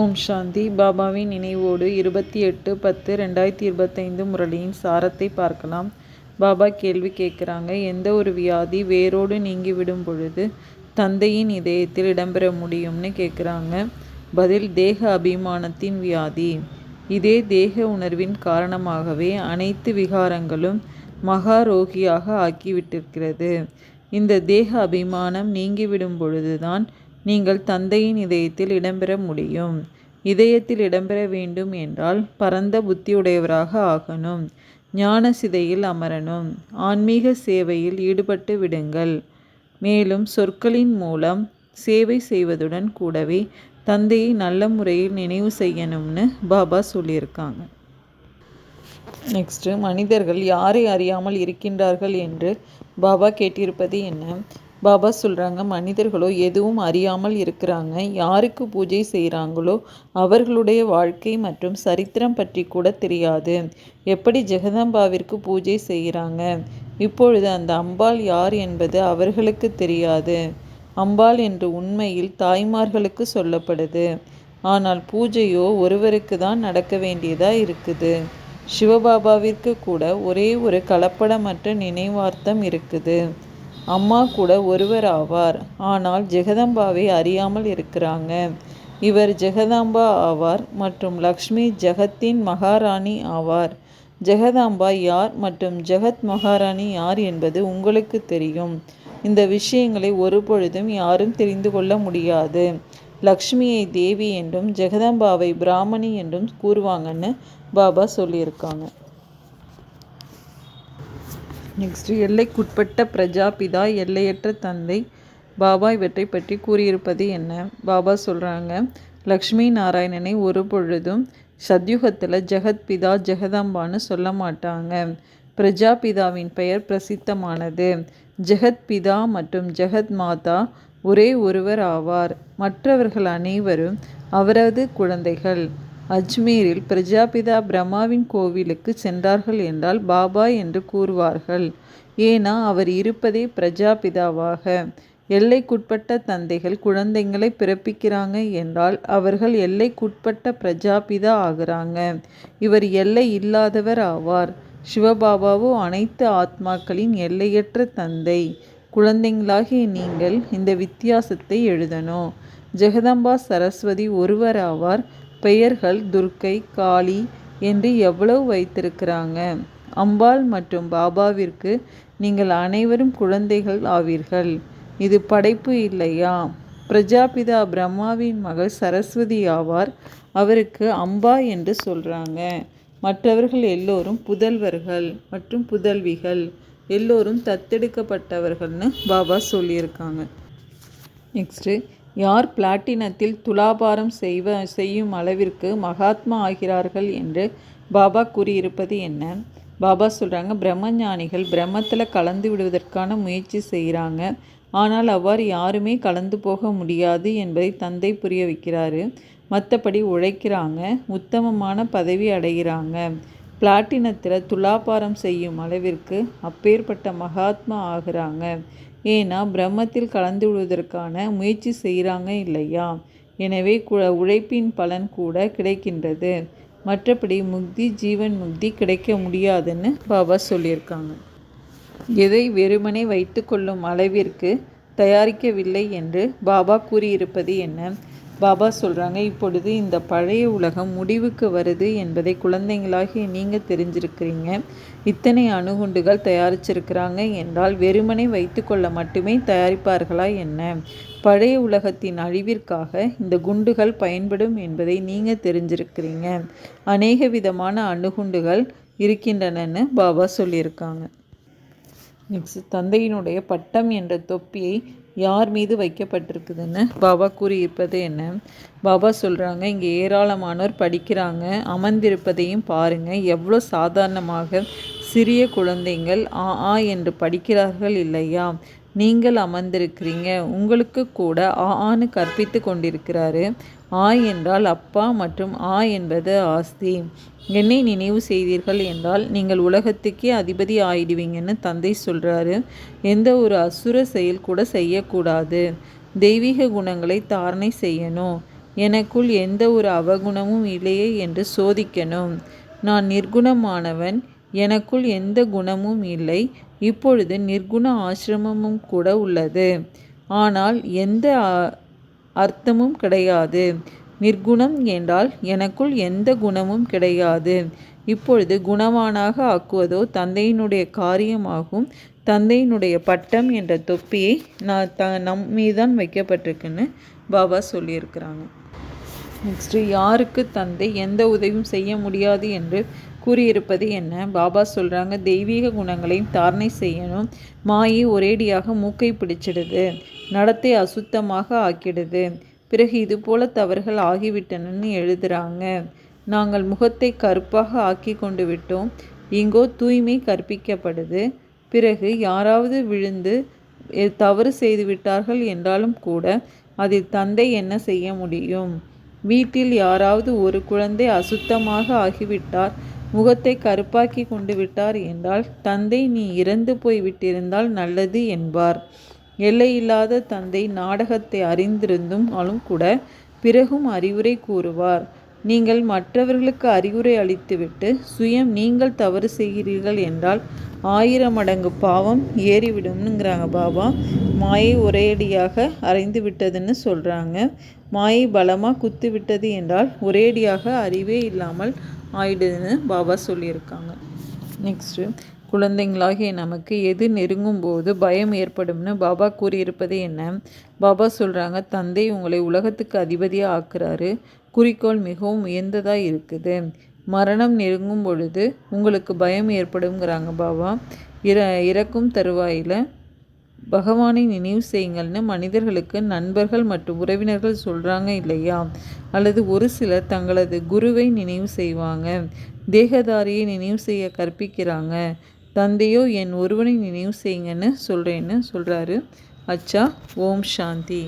ஓம் சாந்தி. பாபாவின் நினைவோடு இருபத்தி எட்டு பத்து ரெண்டாயிரத்தி இருபத்தைந்து முரளியின் சாரத்தை பார்க்கலாம். பாபா கேள்வி கேட்குறாங்க. எந்த ஒரு வியாதி வேரோடு நீங்கிவிடும் பொழுது தந்தையின் இதயத்தில் இடம்பெற முடியும்னு கேட்குறாங்க. பதில் தேக அபிமானத்தின் வியாதி. இதே தேக உணர்வின் காரணமாகவே அனைத்து விகாரங்களும் மகாரோகியாக ஆக்கிவிட்டிருக்கிறது. இந்த தேக அபிமானம் நீங்கிவிடும் பொழுதுதான் நீங்கள் தந்தையின் இதயத்தில் இடம்பெற முடியும். இதயத்தில் இடம்பெற வேண்டும் என்றால் பரந்த புத்தியுடையவராக ஆகணும். ஞான சிதையில் அமரணும். ஆன்மீக சேவையில் ஈடுபட்டு விடுங்கள். மேலும் சொற்களின் மூலம் சேவை செய்வதுடன் கூடவே தந்தையை நல்ல முறையில் நினைவு செய்யணும்னு பாபா சொல்லியிருக்காங்க. நெக்ஸ்ட்டு மனிதர்கள் யாரை அறியாமல் இருக்கின்றார்கள் என்று பாபா கேட்டிருப்பது என்ன? பாபா சொல்கிறாங்க மனிதர்களோ எதுவும் அறியாமல் இருக்கிறாங்க. யாருக்கு பூஜை செய்கிறாங்களோ அவர்களுடைய வாழ்க்கை மற்றும் சரித்திரம் பற்றி கூட தெரியாது. எப்படி ஜெகதம்பாவிற்கு பூஜை செய்கிறாங்க இப்பொழுது அந்த அம்பாள் யார் என்பது அவர்களுக்கு தெரியாது. அம்பாள் என்று உண்மையில் தாய்மார்களுக்கு சொல்லப்படுது. ஆனால் பூஜையோ ஒருவருக்கு தான் நடக்க வேண்டியதாக இருக்குது. சிவபாபாவிற்கு கூட ஒரே ஒரு கலப்படமற்ற நினைவார்த்தம் இருக்குது. அம்மா கூட ஒருவர் ஆவார் ஆனால் ஜெகதம்பாவை அறியாமல் இருக்கிறாங்க. இவர் ஜெகதாம்பா ஆவார் மற்றும் லக்ஷ்மி ஜெகத்தின் மகாராணி ஆவார். ஜெகதாம்பா யார் மற்றும் ஜெகத் மகாராணி யார் என்பது உங்களுக்கு தெரியும். இந்த விஷயங்களை ஒருபொழுதும் யாரும் தெரிந்து கொள்ள முடியாது. லக்ஷ்மியை தேவி என்றும் ஜெகதம்பாவை பிராமணி என்றும் கூறுவாங்கன்னு பாபா சொல்லியிருக்காங்க. நெக்ஸ்ட்டு எல்லைக்குட்பட்ட பிரஜாபிதா எல்லையற்ற தந்தை பாபா இவற்றை பற்றி கூறியிருப்பது என்ன? பாபா சொல்கிறாங்க லக்ஷ்மி நாராயணனை ஒரு பொழுதும் சத்யுகத்தில் ஜெகத்பிதா ஜெகதம்பான்னு சொல்ல மாட்டாங்க. பிரஜாபிதாவின் பெயர் பிரசித்தமானது. ஜெகத்பிதா மற்றும் ஜெகத் மாதா ஒரே ஒருவர் ஆவார். மற்றவர்கள் அனைவரும் அவரது குழந்தைகள். அஜ்மீரில் பிரஜாபிதா பிரம்மாவின் கோவிலுக்கு சென்றார்கள் என்றால் பாபா என்று கூறுவார்கள். ஏனா அவர் இருப்பதே பிரஜாபிதாவாக. எல்லைக்குட்பட்ட தந்தைகள் குழந்தைங்களை பிறப்பிக்கிறாங்க என்றால் அவர்கள் எல்லைக்குட்பட்ட பிரஜாபிதா ஆகிறாங்க. இவர் எல்லை இல்லாதவர் ஆவார். சிவபாபாவோ அனைத்து ஆத்மாக்களின் எல்லையற்ற தந்தை. குழந்தைங்களாகிய நீங்கள் இந்த வித்தியாசத்தை எழுதணும். ஜெகதம்பா சரஸ்வதி ஒருவர் ஆவார் பெயர்கள் துர்க்கை காளி என்று எவ்வளவு வைத்திருக்கிறாங்க. அம்பாள் மற்றும் பாபாவிற்கு நீங்கள் அனைவரும் குழந்தைகள் ஆவீர்கள். இது படைப்பு இல்லையா? பிரஜாபிதா பிரம்மாவின் மகள் சரஸ்வதி ஆவார். அவருக்கு அம்பா என்று சொல்கிறாங்க மற்றவர்கள் எல்லோரும் புதல்வர்கள் மற்றும் புதல்விகள். எல்லோரும் தத்தெடுக்கப்பட்டவர்கள்னு பாபா சொல்லியிருக்காங்க. நெக்ஸ்ட்டு யார் பிளாட்டினத்தில் துலாபாரம் செய்வ செய்யும் அளவிற்கு மகாத்மா ஆகிறார்கள் என்று பாபா கூறியிருப்பது என்ன? பாபா சொல்கிறாங்க பிரம்மஞானிகள் பிரம்மத்தில் கலந்து விடுவதற்கான முயற்சி செய்கிறாங்க ஆனால் அவ்வாறு யாருமே கலந்து போக முடியாது என்பதை தந்தை புரிய வைக்கிறாரு. மற்றபடி உழைக்கிறாங்க உத்தமமான பதவி அடைகிறாங்க. பிளாட்டினத்தில் துலாபாரம் செய்யும் அளவிற்கு அப்பேற்பட்ட மகாத்மா ஆகிறாங்க. ஏன்னா பிரம்மத்தில் கலந்து விடுவதற்கான முயற்சி செய்கிறாங்க இல்லையா? எனவே கு உழைப்பின் பலன் கூட கிடைக்கின்றது. மற்றபடி முக்தி ஜீவன் முக்தி கிடைக்க முடியாதுன்னு பாபா சொல்லியிருக்காங்க. எதை வெறுமனே வைத்து கொள்ளும் அளவிற்கு தயாரிக்கவில்லை என்று பாபா கூறியிருப்பது என்ன? பாபா சொல்கிறாங்க இப்பொழுது இந்த பழைய உலகம் முடிவுக்கு வருது என்பதை குழந்தைங்களாகி நீங்கள் தெரிஞ்சிருக்கிறீங்க. இத்தனை அணுகுண்டுகள் தயாரிச்சிருக்கிறாங்க என்றால் வெறுமனை வைத்துக்கொள்ள மட்டுமே தயாரிப்பார்களா என்ன? பழைய உலகத்தின் அழிவிற்காக இந்த குண்டுகள் பயன்படும் என்பதை நீங்கள் தெரிஞ்சிருக்கிறீங்க. அநேக விதமான அணுகுண்டுகள் இருக்கின்றனன்னு பாபா சொல்லியிருக்காங்க. நெக்ஸ்ட் தந்தையினுடைய பட்டம் என்ற தொப்பியை யார் மீது வைக்கப்பட்டிருக்குதுன்னு பாபா கூறியிருப்பது என்ன? பாபா சொல்கிறாங்க இங்கே ஏராளமானோர் படிக்கிறாங்க அமர்ந்திருப்பதையும் பாருங்கள் எவ்வளோ சாதாரணமாக சிறிய குழந்தைங்கள் ஆ ஆ என்று படிக்கிறார்கள் இல்லையா? நீங்கள் அமர்ந்திருக்கிறீங்க. உங்களுக்கு கூட ஆ ஆன்னு கற்பித்து கொண்டிருக்கிறாரு. ஆ என்றால் அப்பா மற்றும் ஆ என்பது ஆஸ்தி. என்னை நினைவு செய்தீர்கள் என்றால் நீங்கள் உலகத்துக்கே அதிபதி ஆயிடுவீங்கன்னு தந்தை சொல்கிறாரு எந்த ஒரு அசுர செயல் கூட செய்யக்கூடாது. தெய்வீக குணங்களை தாரணை செய்யணும். எனக்குள் எந்த ஒரு அவகுணமும் இல்லையே என்று சோதிக்கணும். நான் நிர்குணமானவன். எனக்குள் எந்த குணமும் இல்லை. இப்பொழுது நிர்குண ஆசிரமமும் கூட உள்ளது. ஆனால் எந்த அர்த்தமும் கிடையாது. நிர்குணம் என்றால் எனக்குள் எந்த குணமும் கிடையாது. இப்பொழுது குணவானாக ஆக்குவதோ தந்தையினுடைய காரியமாகும். தந்தையினுடைய பட்டம் என்ற தொப்பியை நான் த நம் மீதான் வைக்கப்பட்டிருக்குன்னு பாபா சொல்லியிருக்கிறாங்க. நெக்ஸ்ட்டு யாருக்கு தந்தை எந்த உதவியும் செய்ய முடியாது என்று கூறியிருப்பது என்ன? பாபா சொல்கிறாங்க தெய்வீக குணங்களையும் தாரணை செய்யணும். மாயை ஒரேடியாக மூக்கை பிடிச்சிடுது. நடத்தை அசுத்தமாக ஆக்கிடுது. பிறகு இது போல தவறுகள் ஆகிவிட்டனன்னு எழுதுகிறாங்க நாங்கள் முகத்தை கருப்பாக ஆக்கி கொண்டு விட்டோம். இங்கோ தூய்மை கற்பிக்கப்படுது. பிறகு யாராவது விழுந்து தவறு செய்து விட்டார்கள் என்றாலும் கூட அதில் தந்தை என்ன செய்ய முடியும்? வீட்டில் யாராவது ஒரு குழந்தை அசுத்தமாக ஆகிவிட்டார். முகத்தை கருப்பாக்கி கொண்டு விட்டார் என்றால் தந்தை நீ இறந்து போய் விட்டிருந்தால் நல்லது என்பார். எல்லையில்லாத தந்தை நாடகத்தை அறிந்திருந்தும் ஆளும் கூட பிறகும் அறிவுரை கூறுவார். நீங்கள் மற்றவர்களுக்கு அறிவுரை அளித்துவிட்டு சுயம் நீங்கள் தவறு செய்கிறீர்கள் என்றால் ஆயிரம் மடங்கு பாவம் ஏறிவிடும்னுங்கிறாங்க பாபா. மாயை ஒரேடியாக அரைந்து விட்டதுன்னு சொல்கிறாங்க மாயை பலமாக குத்து விட்டது என்றால் ஒரேடியாக அறிவே இல்லாமல் ஆயிடுதுன்னு பாபா சொல்லியிருக்காங்க. நெக்ஸ்ட்டு குழந்தைங்களாகிய நமக்கு எது நெருங்கும் போது பயம் ஏற்படும்னு பாபா கூறியிருப்பது என்ன? பாபா சொல்கிறாங்க தந்தை உங்களை உலகத்துக்கு அதிபதியாக ஆக்குறாரு. குறிக்கோள் மிகவும் உயர்ந்ததாக இருக்குது. மரணம் நெருங்கும் பொழுது உங்களுக்கு பயம் ஏற்படுங்கிறாங்க பாபா. இற இறக்கும் தருவாயில் பகவானை நினைவு செய்யுங்கள்னு மனிதர்களுக்கு நண்பர்கள் மற்றும் உறவினர்கள் சொல்கிறாங்க இல்லையா? அல்லது ஒரு சிலர் தங்களது குருவை நினைவு செய்வாங்க. தேகதாரியை நினைவு செய்ய கற்பிக்கிறாங்க. தந்தையோ என் ஒருவனை நினைவு செய்யுங்கன்னு சொல்கிறேன்னு சொல்கிறாரு அச்சா ஓம் சாந்தி.